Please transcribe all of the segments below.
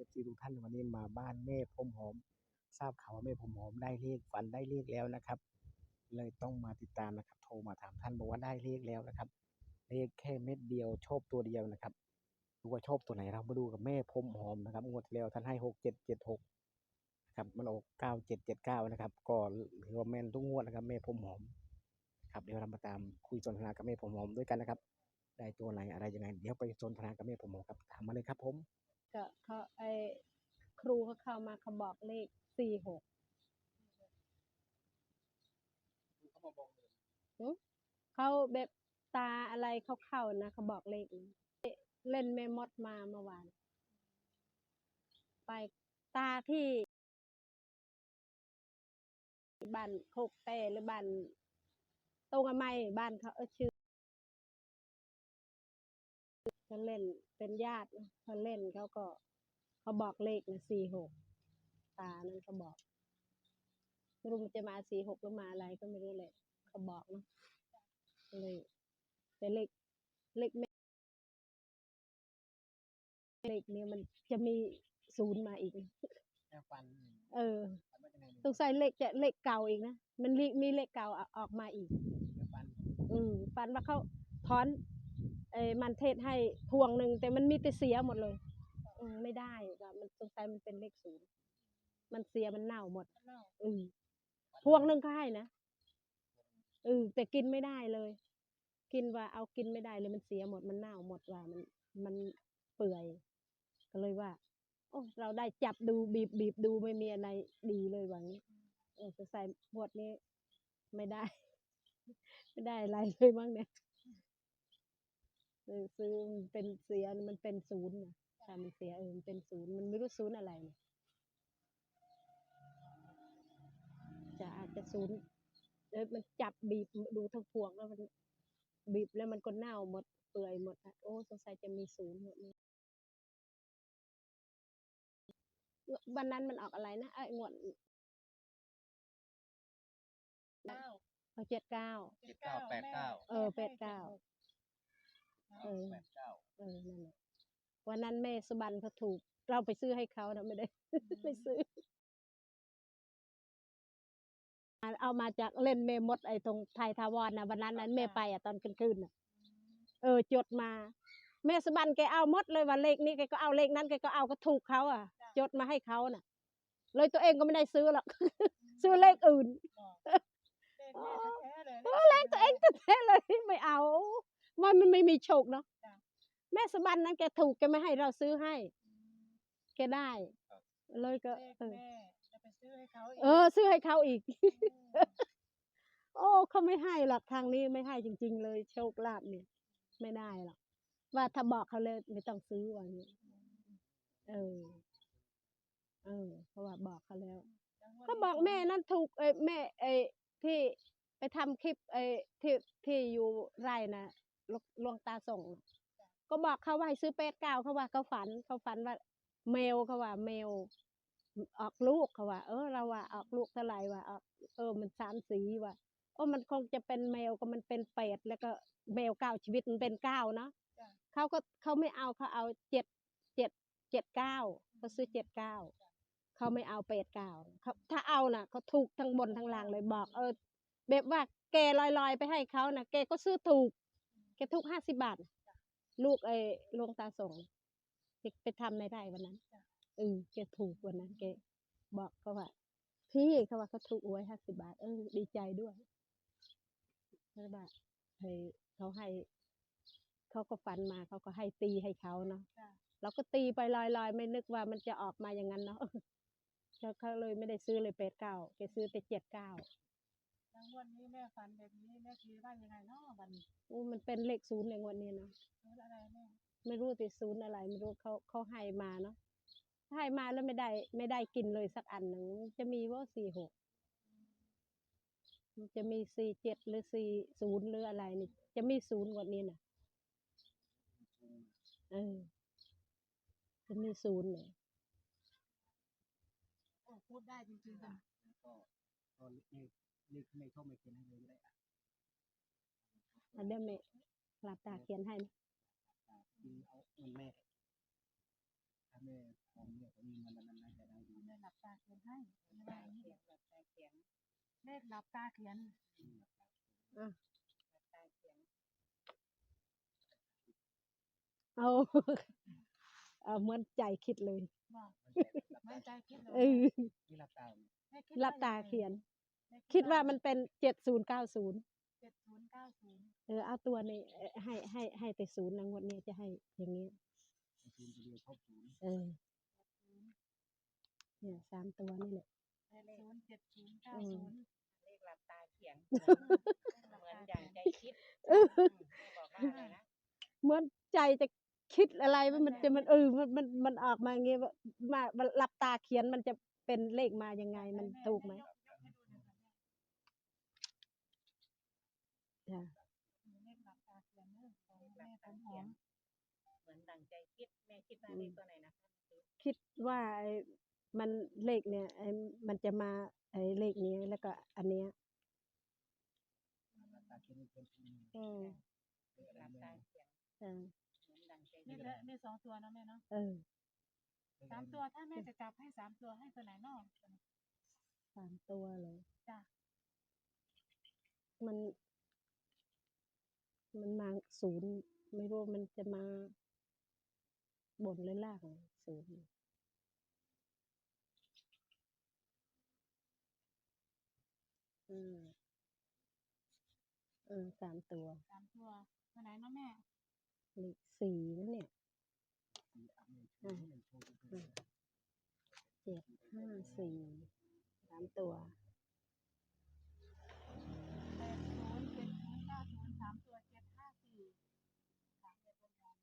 อฟซีทุกท่านวันนี้มาบ้านแม่พรมหอม ทราบข่าวว่าแม่พรมหอมได้เลขฝันได้เลขแล้วนะครับ เลยต้องมาติดตามนะครับ โทรมาถามท่านบอกว่าได้เลขแล้วนะครับ เลขแค่เม็ดเดียวชอบตัวเดียวนะครับดูว่าชอบตัวไหนเรามาดูกับแม่พรมหอมนะครับงวดที่แล้วท่านให้หกเจ็ดเจ็ดหกนะครับมันออกเก้าเจ็ดเจ็ดเก้านะครับก็ถือว่าแม่นทุกงวดนะครับ แม่พรมหอมครับเดี๋ยวเรามาตามคุยสนทนากับแม่พรมหอมด้วยกันนะครับได้ตัวไหนอะไรยังไงเดี๋ยวไปสนทนากับแม่พมหอมครับถามมาเลยครับผม ก็เขาไอครูเขาเข้ามาเขาบอกเลขสี่หกเขาแบบตาอะไรเขาเข้านะเขาบอกเลขนะเล่นแม่มดมาเมื่อวาน ไปตาที่บ้านโคกเต้หรือบ้านตรงอไมบ้านเขาเออชื่อ เขาเล่นเป็นญาตินะเขาเล่นเขาก็เขาบอกเลขนะสี่หกตานั้นเขาบอกไม่รู้มันจะมาสี่หกหรือมาอะไรก็ไม่รู้เลยเขาบอกเนาะเลยแต่เลขเลขแม่เลขเนี้ยมันจะมีศูนย์มาอีกนะแม่ฟันเออฟันว่าจะไงสงสัยเลขจะเลขเก่าอีกนะมันมีมีเลขเก่าอออกมาอีกแม่ฟันอืมฝันว่าเขาถอนเอ้ มันเทศให้พวงหนึ่งแต่มันมีแต่เสียหมดเลยอืมไม่ได้ว่ามันสงสัยมันเป็นเลขศูนย์มันเสียมันเน่าหมด อืมพวงหนึ่งก็ให้นะอืมแต่กินไม่ได้เลย กินว่าเอากินไม่ได้เลยมันเสียหมดมันเน่าหมดว่ามันมันเปื่อย ก็เลยว่า โอ้เราได้จับดูบีบบีบดูไม่มีอะไรดีเลยว่างี้เออสงสัยหมดนี้ ไม่ได้ ไม่ได้อะไรเลยมั้งเนี่ยเออ ซื้อมันเป็นเสียมันเป็นศูนย์นะถ้ามันเสียเออมันเป็นศูนย์มันไม่รู้ศูนย์อะไรเนี่ยจะอาจจะศูนย์เออมันจับบีบดูทั้งพวงแล้วมันบีบแล้วมันก็เน่าหมดเปื่อยหมดอะโอ้สงสัยจะมีศูนย์หมดเลยวันนั้นมันออกอะไรนะไอ้ยงวดเก้าเอาเจ็ดเก้าเจ็ดเก้าแปดเก้าเออแปดเก้า เออ แปดเก้าเออนั่นแหละวันนั้นแม่สุบันเขาถูก เราไปซื้อให้เขานะไม่ได้ ไปซื้อเอามาจากเล่นเมมดไอ้ตรงไทยทาวรนะวันนั้นนั้นแม่ไปอะตอนกลางคืนน่ะ เออจดมา แม่สุบันแกเอาหมดเลยว่าเลขนี้แกก็เอาเลขนั้นแกก็เอาก็ถูกเขาอะ จดมาให้เขาน่ะ เลยตัวเองก็ไม่ได้ซื้อหรอก ซื้อเลขอื่น เลขแม่แท้ๆเลย เออเลขตัวเองแท้ๆเลยไม่เอา ว่ามันไม่มีโชคเนาะจ้ะแม่สะบันนั้นแกถูกแกไม่ให้เราซื้อให้ แกได้ เลยก็เลขเออแม่จะไปซื้อให้เขาอีกเออ ซื้อให้เขาอีกมโอ้เขาไม่ให้หรอกทางนี้ไม่ให้จริง ๆ เลย โชคลาภเนี่ย ไม่ได้หรอกว่าถ้าบอกเขาเลยไม่ต้องซื้อว่างี้เออ เออเพราะว่าบอกเขาแล้วแล้วงวดก็นี้บอกแม่นั่นถูกเอ้ยแม่เอ้ยที่ไปทำคลิปเอ้ยที่ที่อยู่ไร่นะ ลวลวงตาส่งน่ะก็บอกเขาว่าให้ซื้อเป็ดเก้าเขาว่าเขาฝันเขาฝันว่าแมวเขาว่าแมวออกลูกเขาว่า เออเราว่าออกลูกเท่าไหร่ว่าออกเออมันสามสีว่าโอ้มันคงจะเป็นแมวก็มันเป็นเป็ดแล้วก็แมวเก้าชีวิตมันเป็นเก้าเนาะจ้ะเขาก็เขาไม่เอาเขาเอาเจ็ดเจ็ดเจ็ดเก้าเขาซื้อเจ็ดเก้าเขาไม่เอาเป็ดเก่าเขาถ้าเอาน่ะเขาถูกทั้งบนทั้งล่างเลยบอก เออแบบว่าแกลอยๆไปให้เขาน่ะแกก็ซื้อถูก แกถูกห้าสิบบาทน่ะลูกไอ้ลวงตาส่งแกไปทำในไร่วันนั้นเออแกถูกวันนั้นแกบอกเขาว่า พี่เขาว่าเขาถูกหวยห้าสิบบาท เออดีใจด้วยแล้วแบบให้เขาให้เขาก็ฝันมาเขาก็ให้ตีให้เขาเนาะจ้ะเราก็ตีไปลอยๆ ไม่นึกว่ามันจะออกมาอย่างนั้นเนาะเขาเขาเลยไม่ได้ซื้อเลยเป็ดเก้าแกซื้อแต่เจ็ดเก้า แล้วงวดนี้แม่ฝันแบบนี้แม่คิดว่ายังไงเนาะวันนี้อู้มันเป็นเลขศูนย์ในวันนี้เนาะรู้อะไรแม่ไม่รู้ติศูนย์อะไร ไม่รู้เขาเขาให้มาเนาะให้มาแล้วไม่ได้ ไม่ได้กินเลยสักอันหนึ่งจะมีว่าสี่หกมันจะมีสี่เจ็ดหรือสี่ศูนย์หรืออะไรนี่ จะมีศูนย์กว่านี้นะเออจะมีศูนย์เลยโอ้พูดได้จริงๆค่ะก็ก็เลข เลขไม่ชอบไม่เขียนให้เลยก็ได้อะอันเดียวแม่หลับตาเขียนให้นะอ่ากินเอาเงินแม่ถ้าแม่พร้อมเนี่ยหลับตาเขียนให้ไม่ว่าอย่างนี้เดี๋ยวหลับตาเขียนเลขหลับตาเขียนอะหลับตาเขียนเอา เอาเหมือนใจคิดเลย บอกมั่นใจคิดเลยเออที่รับตา แม่คิดหลับตาเขียน คิดว่ามันเป็นเจ็ดศูนย์เก้าศูนย์เจ็ดศูนย์เก้าศูนย์เออเอาตัวนี้เอ่อให้ให้ให้แต่ศูนย์นะงวดเนี้ยจะให้อย่างนี้ศูนย์ตัวเดียวครบศูนย์เออเนี่ยสามตัวนี่แหละแปดศูนย์เจ็ดศูนย์เก้าอืมศูนย์เลขหลับตาเขียนเหมือนอย่างใจคิดเออบอกว่าอะไรนะเหมือนใจจะคิดอะไรมันมันจะมันเออมันมันมันออกมาอย่างเงี้ยว่ามามันหลับตาเขียนมันจะเป็นเลขมายังไงมันถูกไหม ยกยกให้ดูหน่อยค่ะ จ้ะแม่เลขหลับตาเขียนเนอะของหลัแม่บผตามหเขีอยนมเหมือนดังใจคิดแม่คิดว่าเลขตัวไหนนะคะคิดว่าไอ้มันเลขเนี่ยไอ้มันจะมาไอ้เลขนี้แล้วก็อันเนี้ยรับตาเขียนเป็นศูนย์อืมหลับตาเขียนเออเหมือนดังใจนี่คิดแหละนี่สองตัวนะแม่เนาะเออสามตัวถ้าแม่จะจับให้สามตัวให้ตัวไหนเนอกสามตัวเลยจ้ะมัน มันมาศูนย์ไม่รู้มันจะมาบนหรือล่างศูนย์อืมเออสามตัวสามตัวตัวไหนเนาะแม่เลขสี่นั่นเนี่ยสี่อันหนึ่งศูนย์หนึ่งโชว์เป็นศูนย์เจ็ดห้าสี่สามตัว แปดศูนย์เจ็ดศูนย์เก้าศูนย์สามตัวเจ็ดห้าสี่สามตัวบนนั้น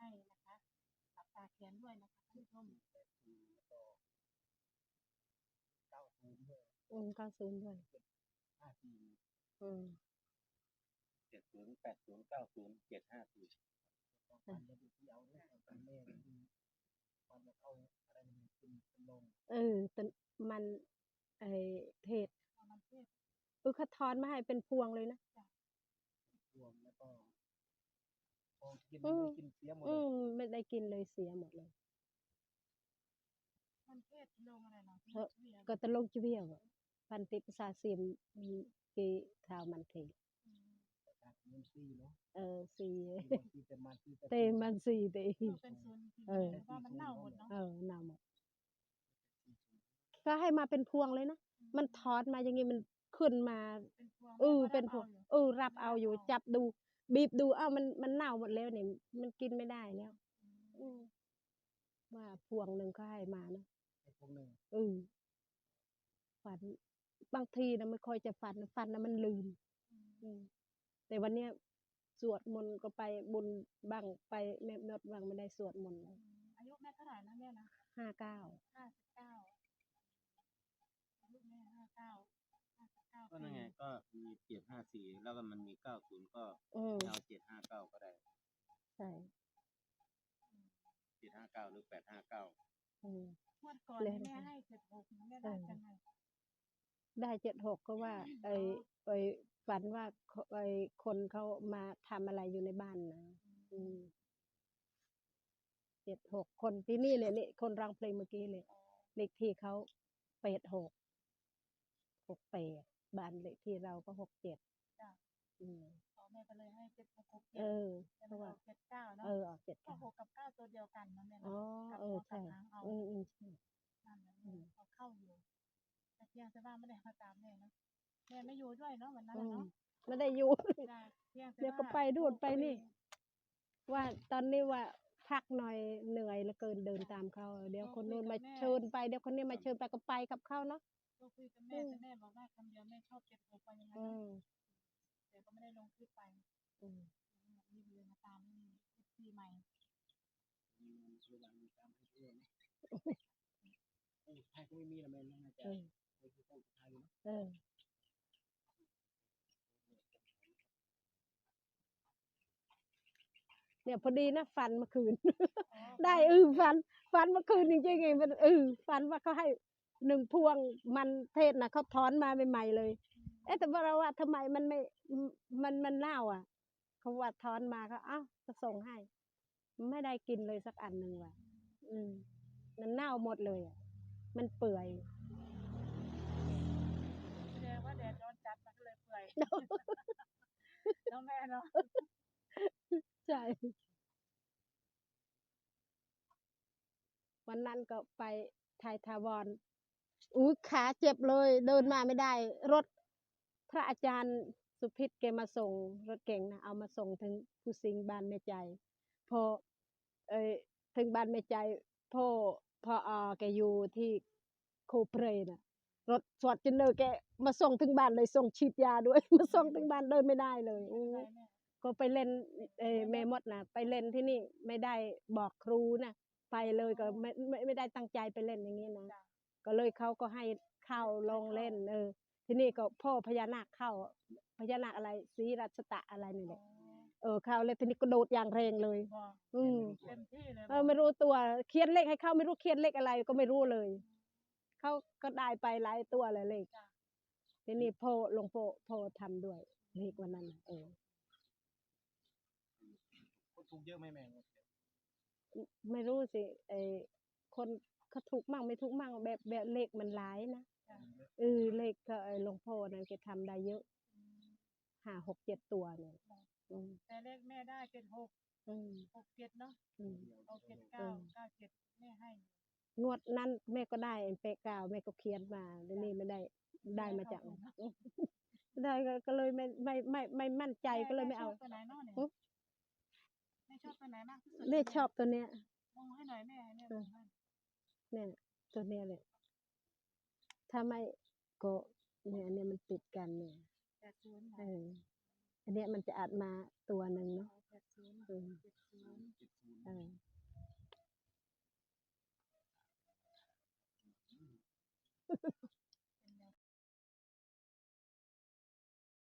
ให้นะคะหลับตาเขียนด้วยนะคะท่านผู้ชมแปดศูนย์แล้วก็เก้าศูนย์ด้วยอืมเก้าศูนย์ด้วย ห้าสี่อืม เจ็ดศูนย์แปดศูนย์เก้าศูนย์เจ็ดห้าสี่ต้องฟันแล้วดูที่เอาเนี่ยเอาฟันแม่ดูฟันแล้วเอาอะไรมันเป็นเป็นลงเออแต่มันไอเทศเอามันเทศเออเขาทอนมาให้เป็นพวงเลยนะ รวมแล้วก็ พอกินอืไม่มกินเสียหมดอืเลยมไม่ได้กินเลยเสียหมดเลย มันเทศลงอะไรเนาะเออเวียนก็ตะลงจีเวียวอะปันติภาษาเสียมอืมกีเท้ามันเทอืมจากเงินซีเนาะเออสีซีเต็มมันซีเตมันสีเตดูเป็นศูนย์จริงๆเออเพราะว่ามันเน่าหมดเนาะเออหนาวหมดก็ให้มาเป็นพวงเลยนะมันทอดมาอย่างงี้มันขึ้นมา เป็นพวงเออแม่ก็เป็นพรัวบงอายู่เออรับเอาอยู่จับดู บีบดูอ้าวมันมันเน่าหมดแล้วเนี่ยมันกินไม่ได้แล้วอืมว่าพวงหนึ่งก็ให้มานะไอ้พวกหนึ่งเออฝันบางทีนะไม่ค่อยจะฝันนะฝันนะมันลืม อืมแต่วันเนี้ยสวดมนต์ก็ไปบุญบ้างไปแม่นดบ้างไม่ได้สวดมนต์อืมอายุแม่เท่าไหร่นะแม่นะห้าเก้าห้าสิบเก้าอายุแม่ห้าเก้าห้าสิบเก้า ก็นั่นไงก็มีเจ็ดห้าสี่แล้วก็มันมีเก้าศูนย์ก็อืมเอาเจ็ดห้าเก้าก็ได้ใช่เจ็ดห้าเก้าหรือแปดห้าเก้าอืม งวดก่อนเลยที่แม่ให้เจ็ดหกแม่ได้จังไงได้เจ็ดหกก็ว่า ไอ้ไอ้ฝันว่าเขาไอ้คนเขามาทำอะไรอยู่ในบ้านนะอืมเจ็ดหกคนที่นี่เลยนี่คนร้องเพลงเมื่อกี้เลยเลขที่เขาแปดหกหกแปด บ้านเลขที่เราก็หกเจ็ดจ้ะอืม อ๋อแม่ก็เลยให้เจ็ดหกหกเอเจ็ดอ แต่เพมันราะอว่า อกเจ็ดเก้าเนาะเออออกเจ็ดก็เก้าหกกับเก้าตัวเดียวกันนะแม่อ๋อ เนาะกลับเอหัอวกลัใช่ บหางเอาอืมอืมใช่ นั่นแหละแม่เขาเข้าอยู่ แต่เพียงแต่ว่าไม่ได้มาตามแม่เนาะแม่ไม่อยู่ด้วยเนาะวันนั้นอืน่ะมเนาะไม่ได้อยู่ จ้ะเพียงแต่เดี๋ยวก็ว่าไปดูดไปนี่คุยว่าตอนนี้ว่าพักหน่อยเหนื่อยเหลือเกินเดินตามเขา เดี๋ยวคนนู้นมาเชิญไป เดี๋ยวคนนี้มาเชิญไปก็ไปกับเขาเนาะ ก็คุยกับแม่แต่แม่บอกว่าคำเดียวแม่ชอบเจ็ดหกไปยังไงอืมแต่ก็ไม่ได้ลงคลิปไปอืมรีวิวมาตามนี่ปีใหม่มีเงินซื้อวันตามให้เพื่อนผู้ชายก็ไม่มีละแม่น่าจะเออไม่คือผู้ชายอยู่เนาะเออเนี่ยพอดีนะฟันเมื่อคืน ได้เออฟัน ฟันเมื่อคืนจริงๆไงมันเออฟันว่าเขาให้ หนึ่งพวงมันเทศนะเขาถอนมาใหม่ๆเลย เอ๊ะแต่ว่าเราว่าทำไมมันไม่มันมันเน่าอะเขาว่าถอนมาก็อ้าวก็ส่งให้ ไม่ได้กินเลยสักอันหนึ่งว่ะ อืม มันเน่าหมดเลยอะมันเปื่อยแสดงว่าแดดร้อนจัดมันก็เลยเปื่อยน้องแม่เนาะใช่วันนั้นก็ไปไทยทาวร อุ้ยขาเจ็บเลย เดินมาไม่ได้ รถพระอาจารย์สุพิษแกมาส่ง รถเก่งนะเอามาส่งถึงผู้สิงห์บ้านแม่ใจ พอเอ้ยถึงบ้านแม่ใจพ่อพ่ออาแกอยู่ที่โคเปรน่ะรถสวดจนเนอแกมาส่งถึงบ้านเลยส่งฉีดยาด้วย มาส่งถึงบ้านเดินไม่ได้เลยอู้ใช่แม่ก็ไปเล่นเออแม่มดนะไปเล่นที่นี่ไม่ได้บอกครูนะไปเลยก็ไม่ไม่ไม่ได้ตั้งใจไปเล่นอย่างนี้นะ ก็เลยเขาก็ให้เข้าลงเล่นเออที่นี่ก็พ่อพญานาคเข้าพญานาคอะไรศรีรัชตะอะไรนี่แหละเออเข้าเลยทีนี้ก็โดดอย่างแรงเลยบอกอืมเต็มที่เลยเออไม่รู้ตัวเขียนเลขให้เขาไม่รู้เขียนเลขอะไรก็ไม่รู้เลย เขาก็ได้ไปหลายตัวเลยเลขทีนี้พ่อหลวงพ่อพ่อทำด้วยเลขวันนั้นน่ะเออคนถูกเยอะไหมแม่ไม่รู้สิไอคน เขาถูกมั่งไม่ถูกมั่งแบบแบบเลขมันหลายนะเออเลขก็ไอ้หลวงพ่อนั่นแกทำได้เยอะห้าหกเจ็ดตัวเนี่ยอืมแต่เลขแม่ได้เป็นหกอืมหกเจ็ดเนาะอืมเอาเจ็ดเก้าเก้าเจ็ดแม่ให้งวดนั้นแม่ก็ได้เปะกาวแม่ก็เขียนมาเดี๋ยวนี้ไม่ได้ได้มาจากได้ก็ก็เลยไม่ไม่ไม่ไม่มั่นใจก็เลยไม่เอาแชบตัวไหนเนาะเนี่ยหึแม่ชอบตัวไหนมากที่สุดเลขชอบตัวเนี้ยมองให้หน่อยแม่ให้แม่มองให้ เนี่ยตัวเนี้ยเลยถ้าไม่โก็เนี่ยอันเนี้ยมันติดกันเนี่ยเอออันเนี้ยมันจะอัดมาตัวหนึ่งเนาะอ